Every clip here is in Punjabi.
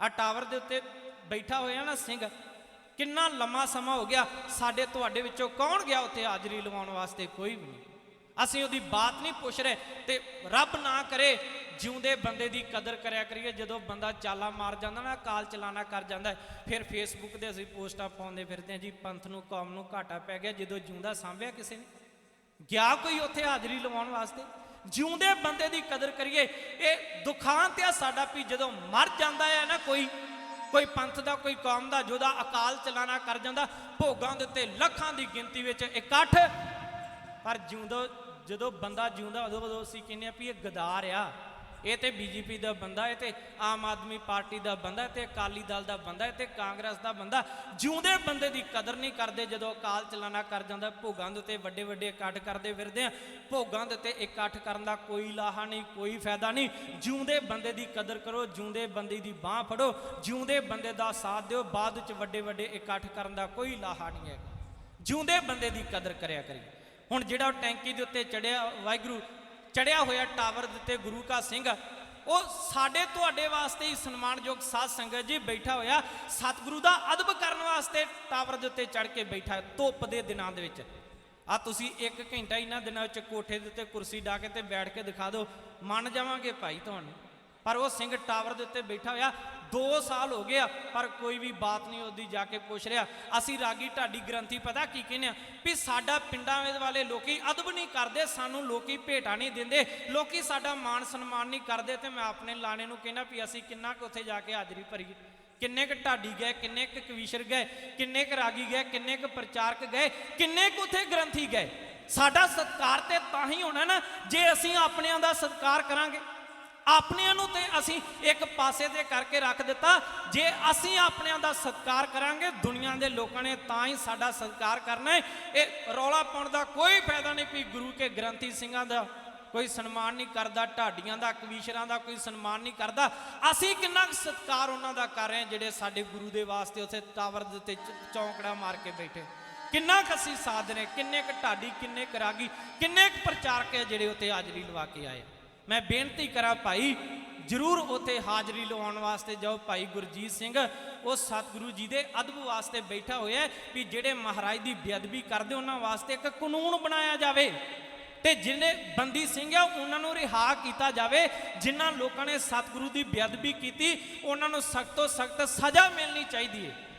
ਆ ਟਾਵਰ ਦੇ ਉੱਤੇ ਬੈਠਾ ਹੋਇਆ ਨਾ ਸਿੰਘ, ਕਿੰਨਾ ਲੰਮਾ ਸਮਾਂ ਹੋ ਗਿਆ, ਸਾਡੇ ਤੁਹਾਡੇ ਵਿੱਚੋਂ ਕੌਣ ਗਿਆ ਉੱਥੇ ਹਾਜ਼ਰੀ ਲਵਾਉਣ ਵਾਸਤੇ? ਕੋਈ ਵੀ ਨਹੀਂ। ਅਸੀਂ ਉਹਦੀ ਬਾਤ ਨਹੀਂ ਪੁੱਛ ਰਹੇ ਤੇ ਰੱਬ ਨਾ ਕਰੇ ਜਿਉਂਦੇ ਬੰਦੇ ਦੀ ਕਦਰ ਕਰਿਆ ਕਰੀਏ। ਜਦੋਂ ਬੰਦਾ ਚਾਲਾ ਮਾਰ ਜਾਂਦਾ ਨਾ, ਕਾਲ ਚਲਾਣਾ ਕਰ ਜਾਂਦਾ, ਫਿਰ ਫੇਸਬੁੱਕ ਤੇ ਅਸੀਂ ਪੋਸਟਾਂ ਪਾਉਂਦੇ ਫਿਰਦੇ ਹਾਂ ਜੀ, ਪੰਥ ਨੂੰ, ਕੌਮ ਨੂੰ ਘਾਟਾ ਪੈ ਗਿਆ, ਜਦੋਂ ਜਿਉਂਦਾ ਸਾਂਭਿਆ ਕਿਸੇ ਨੇ। ਗਿਆ ਕੋਈ ਉੱਥੇ ਹਾਜ਼ਰੀ ਲਵਾਉਣ ਵਾਸਤੇ? ਜਿਉਂਦੇ ਬੰਦੇ ਦੀ ਕਦਰ ਕਰੀਏ, ਇਹ ਦੁਖਾਂਤ ਆ ਸਾਡਾ ਵੀ ਜਦੋਂ ਮਰ ਜਾਂਦਾ ਹੈ ਨਾ ਕੋਈ ਕੋਈ ਪੰਥ ਦਾ, ਕੋਈ ਕੌਮ ਦਾ, ਜਿਹਦਾ ਅਕਾਲ ਚਲਾਣਾ ਕਰ ਜਾਂਦਾ, ਭੋਗਾਂ ਦੇ ਉੱਤੇ ਲੱਖਾਂ ਦੀ ਗਿਣਤੀ ਵਿੱਚ ਇਕੱਠ। ਪਰ ਜਿਉਂਦਾ, ਜਦੋਂ ਬੰਦਾ ਜਿਉਂਦਾ ਉਦੋਂ ਉਦੋਂ ਅਸੀਂ ਕਹਿੰਦੇ ਆ ਵੀ ਇਹ ਗਦਾਰ ਆ। ਇਹ ਤੇ ਬੀਜੇਪੀ ਦਾ ਬੰਦਾ, ਇਹ ਤੇ ਆਮ ਆਦਮੀ ਪਾਰਟੀ ਦਾ ਬੰਦਾ ਤੇ ਅਕਾਲੀ ਦਲ ਦਾ ਬੰਦਾ ਤੇ ਕਾਂਗਰਸ ਦਾ ਬੰਦਾ। ਜਿਉਂਦੇ ਬੰਦੇ ਦੀ ਕਦਰ ਨਹੀਂ ਕਰਦੇ ਜਦੋਂ ਅਕਾਲ ਚਲਾਣਾ ਕਰ ਜਾਂਦਾ, ਭੋਗਾਂ ਦੇ ਉੱਤੇ ਵੱਡੇ ਵੱਡੇ ਇਕੱਠ ਕਰਦੇ ਫਿਰਦੇ ਆ। ਭੋਗਾਂ ਦੇ ਉੱਤੇ ਇਕੱਠ ਕਰਨ ਦਾ ਕੋਈ ਲਾਹਾ ਨਹੀਂ, ਕੋਈ ਫਾਇਦਾ ਨਹੀਂ। ਜਿਉਂਦੇ ਬੰਦੇ ਦੀ ਕਦਰ ਕਰੋ, ਜਿਉਂਦੇ ਬੰਦੇ ਦੀ ਬਾਹ ਫੜੋ, ਜਿਉਂਦੇ ਬੰਦੇ ਦਾ ਸਾਥ ਦਿਓ, ਬਾਅਦ ਵਿੱਚ ਵੱਡੇ ਵੱਡੇ ਇਕੱਠ ਕਰਨ ਦਾ ਕੋਈ ਲਾਹਾ ਨਹੀਂ ਹੈ ਜਿਉਂਦੇ ਬੰਦੇ ਦੀ ਕਦਰ ਕਰਿਆ ਕਰੀ। ਹੁਣ ਜਿਹੜਾ ਉਹ ਟੈਂਕੀ ਦੇ ਉੱਤੇ ਚੜਿਆ, ਵਾਹਿਗੁਰੂ ਚੜਿਆ ਹੋਇਆ ਟਾਵਰ ਦੇ ਉੱਤੇ ਗੁਰੂ ਕਾ ਸਿੰਘ। ਉਹ ਸਾਡੇ ਤੁਹਾਡੇ ਵਾਸਤੇ ਹੀ ਸਨਮਾਨਯੋਗ ਸਾਧ ਸੰਗਤ ਜੀ ਬੈਠਾ ਹੋਇਆ। ਸਤਿਗੁਰੂ ਦਾ ਅਦਬ ਕਰਨ ਵਾਸਤੇ ਟਾਵਰ ਦੇ ਉੱਤੇ ਚੜ ਕੇ ਬੈਠਾ ਧੁੱਪ ਦੇ ਦਿਨਾਂ ਦੇ ਵਿੱਚ। ਆ ਤੁਸੀਂ ਇੱਕ ਘੰਟਾ ਇਹਨਾਂ ਦਿਨਾਂ ਵਿੱਚ ਕੋਠੇ ਦੇ ਉੱਤੇ ਕੁਰਸੀ ਢਾ ਕੇ ਤੇ ਬੈਠ ਕੇ ਦਿਖਾ ਦਿਓ। ਮੰਨ ਜਾਵਾਂਗੇ ਭਾਈ ਤੁਹਾਨੂੰ। ਪਰ ਉਹ ਸਿੰਘ ਟਾਵਰ ਦੇ ਉੱਤੇ ਬੈਠਾ ਹੋਇਆ। 2 ਸਾਲ ਹੋ ਗਏ ਆ, ਪਰ ਕੋਈ ਵੀ ਬਾਤ ਨਹੀਂ ਉਹਦੀ ਜਾ ਕੇ ਪੁੱਛ ਰਿਹਾ। ਅਸੀਂ ਰਾਗੀ ਢਾਡੀ ਗ੍ਰੰਥੀ ਪਤਾ ਕੀ ਕਹਿੰਦੇ ਆ? ਵੀ ਸਾਡਾ ਪਿੰਡਾਂ ਵਾਲੇ ਲੋਕੀ ਅਦਬ ਨਹੀਂ ਕਰਦੇ, ਸਾਨੂੰ ਲੋਕੀ ਭੇਟਾ ਨਹੀਂ ਦਿੰਦੇ, ਲੋਕੀ ਸਾਡਾ ਮਾਣ ਸਨਮਾਨ ਨਹੀਂ ਕਰਦੇ ਤੇ ਮੈਂ ਆਪਣੇ ਲਾਣੇ ਨੂੰ ਕਹਿੰਦਾ ਵੀ ਅਸੀਂ ਕਿੰਨਾ ਕੁ ਉੱਥੇ ਜਾ ਕੇ ਹਾਜ਼ਰੀ ਭਰੀਏ ਕਿੰਨੇ ਕੁ ਢਾਡੀ ਗਏ, ਕਿੰਨੇ ਕੁ ਕਵੀਸ਼ਰ ਗਏ, ਕਿੰਨੇ ਕੁ ਰਾਗੀ ਗਏ, ਕਿੰਨੇ ਕੁ ਪ੍ਰਚਾਰਕ ਗਏ, ਕਿੰਨੇ ਕੁ ਉੱਥੇ ਗ੍ਰੰਥੀ ਗਏ। ਸਾਡਾ ਸਤਕਾਰ ਤੇ ਤਾਂ ਹੀ ਹੋਣਾ ਨਾ, ਜੇ ਅਸੀਂ ਆਪਣਿਆਂ ਦਾ ਸਤਕਾਰ ਕਰਾਂਗੇ। ਆਪਣਿਆਂ ਨੂੰ ਤੇ ਅਸੀਂ ਇੱਕ ਪਾਸੇ ਤੇ ਕਰਕੇ ਰੱਖ ਦਿੱਤਾ। ਜੇ ਅਸੀਂ ਆਪਣਿਆਂ ਦਾ ਸਤਿਕਾਰ ਕਰਾਂਗੇ, ਦੁਨੀਆ ਦੇ ਲੋਕਾਂ ਨੇ ਤਾਂ ਹੀ ਸਾਡਾ ਸਤਿਕਾਰ ਕਰਨਾ ਹੈ। ਇਹ ਰੌਲਾ ਪਾਉਣ ਦਾ ਕੋਈ ਫਾਇਦਾ ਨਹੀਂ ਵੀ ਗੁਰੂ ਕੇ ਗ੍ਰੰਥੀ ਸਿੰਘਾਂ ਦਾ ਕੋਈ ਸਨਮਾਨ ਨਹੀਂ ਕਰਦਾ, ਢਾਡੀਆਂ ਦਾ, ਕਵੀਸ਼ਰਾਂ ਦਾ ਕੋਈ ਸਨਮਾਨ ਨਹੀਂ ਕਰਦਾ। ਅਸੀਂ ਕਿੰਨਾ ਕੁ ਸਤਕਾਰ ਉਹਨਾਂ ਦਾ ਕਰ ਰਹੇ ਜਿਹੜੇ ਸਾਡੇ ਗੁਰੂ ਦੇ ਵਾਸਤੇ ਉੱਥੇ ਟਾਵਰ ਦੇ ਉੱਤੇ ਚੌਂਕੜਾ ਮਾਰ ਕੇ ਬੈਠੇ। ਕਿੰਨਾ ਕੁ ਅਸੀਂ ਸਾਧ ਨੇ, ਕਿੰਨੇ ਕੁ ਢਾਡੀ, ਕਿੰਨੇ ਕੁ ਰਾਗੀ, ਕਿੰਨੇ ਕੁ ਪ੍ਰਚਾਰਕ ਹੈ ਜਿਹੜੇ ਉੱਥੇ ਹਾਜ਼ਰੀ ਲਵਾ ਕੇ ਆਏ। ਮੈਂ ਬੇਨਤੀ ਕਰਾਂ ਭਾਈ, ਜਰੂਰ ਉੱਥੇ ਹਾਜ਼ਰੀ ਲਵਾਉਣ ਵਾਸਤੇ ਜਾਓ ਭਾਈ ਗੁਰਜੀਤ ਸਿੰਘ। ਉਹ ਸਤਿਗੁਰੂ ਜੀ ਦੇ ਅਦਬ ਵਾਸਤੇ ਬੈਠਾ ਹੋਇਆ ਵੀ ਜਿਹੜੇ ਮਹਾਰਾਜ ਦੀ ਬੇਅਦਬੀ ਕਰਦੇ, ਉਹਨਾਂ ਵਾਸਤੇ ਇੱਕ ਕਾਨੂੰਨ ਬਣਾਇਆ ਜਾਵੇ। ਤੇ ਜਿਹਨੇ ਬੰਦੀ ਸਿੰਘ ਆ, ਉਹਨਾਂ ਨੂੰ ਰਿਹਾ ਕੀਤਾ ਜਾਵੇ। ਜਿਨ੍ਹਾਂ ਲੋਕਾਂ ਨੇ ਸਤਿਗੁਰੂ ਦੀ ਬੇਅਦਬੀ ਕੀਤੀ, ਉਹਨਾਂ ਨੂੰ ਸਖਤ ਤੋਂ ਸਖਤ ਸਜ਼ਾ ਮਿਲਣੀ ਚਾਹੀਦੀ ਹੈ।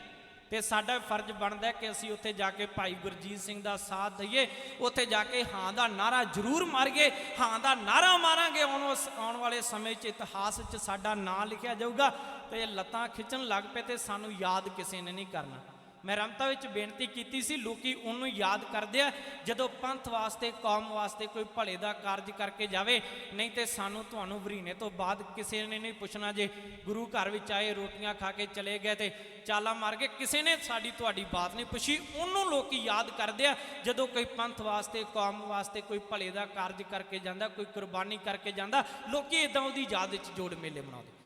ਤੇ ਸਾਡਾ ਫਰਜ਼ ਬਣਦਾ ਕਿ ਅਸੀਂ ਉੱਥੇ ਜਾ ਕੇ ਭਾਈ ਗੁਰਜੀਤ ਸਿੰਘ ਦਾ ਸਾਥ ਦਈਏ, ਉੱਥੇ ਜਾ ਕੇ ਹਾਂ ਦਾ ਨਾਰਾ ਜ਼ਰੂਰ ਮਾਰੀਏ, ਹਾਂ ਦਾ ਨਾਰਾ ਮਾਰਾਂਗੇ, ਆਉਣ ਉਸ- ਆਉਣ ਵਾਲੇ ਸਮੇਂ 'ਚ, ਇਤਿਹਾਸ 'ਚ ਸਾਡਾ ਨਾਂ ਲਿਖਿਆ ਜਾਊਗਾ ਤੇ ਲੱਤਾਂ ਖਿੱਚਣ ਲੱਗ ਪਏ ਤੇ ਸਾਨੂੰ ਯਾਦ ਕਿਸੇ ਨੇ ਨਹੀਂ ਕਰਨਾ। ਮੈਂ ਰਮਤਾ ਵਿੱਚ ਬੇਨਤੀ ਕੀਤੀ ਸੀ, ਲੋਕੀ ਉਹਨੂੰ ਯਾਦ ਕਰਦੇ ਆ, ਜਦੋਂ ਪੰਥ ਵਾਸਤੇ, ਕੌਮ ਵਾਸਤੇ ਕੋਈ ਭਲੇ ਦਾ ਕਾਰਜ ਕਰਕੇ ਜਾਵੇ, ਨਹੀਂ ਤੇ ਸਾਨੂੰ ਤੁਹਾਨੂੰ ਵਰੀਨੇ ਤੋਂ ਬਾਅਦ ਕਿਸੇ ਨੇ ਨਹੀਂ ਪੁੱਛਣਾ ਜੇ ਗੁਰੂ ਘਰ ਵਿੱਚ ਆਏ, ਰੋਟੀਆਂ ਖਾ ਕੇ ਚਲੇ ਗਏ ਤੇ ਚਾਲਾ ਮਾਰ ਕੇ ਕਿਸੇ ਨੇ ਸਾਡੀ ਤੁਹਾਡੀ ਬਾਤ ਨਹੀਂ ਪੁੱਛੀ, ਉਹਨੂੰ ਲੋਕੀ ਯਾਦ ਕਰਦੇ ਆ, ਜਦੋਂ ਕੋਈ ਪੰਥ ਵਾਸਤੇ, ਕੌਮ ਵਾਸਤੇ ਕੋਈ ਭਲੇ ਦਾ ਕਾਰਜ ਕਰਕੇ ਜਾਂਦਾ, ਕੋਈ ਕੁਰਬਾਨੀ ਕਰਕੇ ਜਾਂਦਾ, ਲੋਕੀ ਇਦਾਂ ਉਹਦੀ ਯਾਦ ਵਿੱਚ ਜੋੜ ਮੇਲੇ ਮਨਾਉਂਦੇ।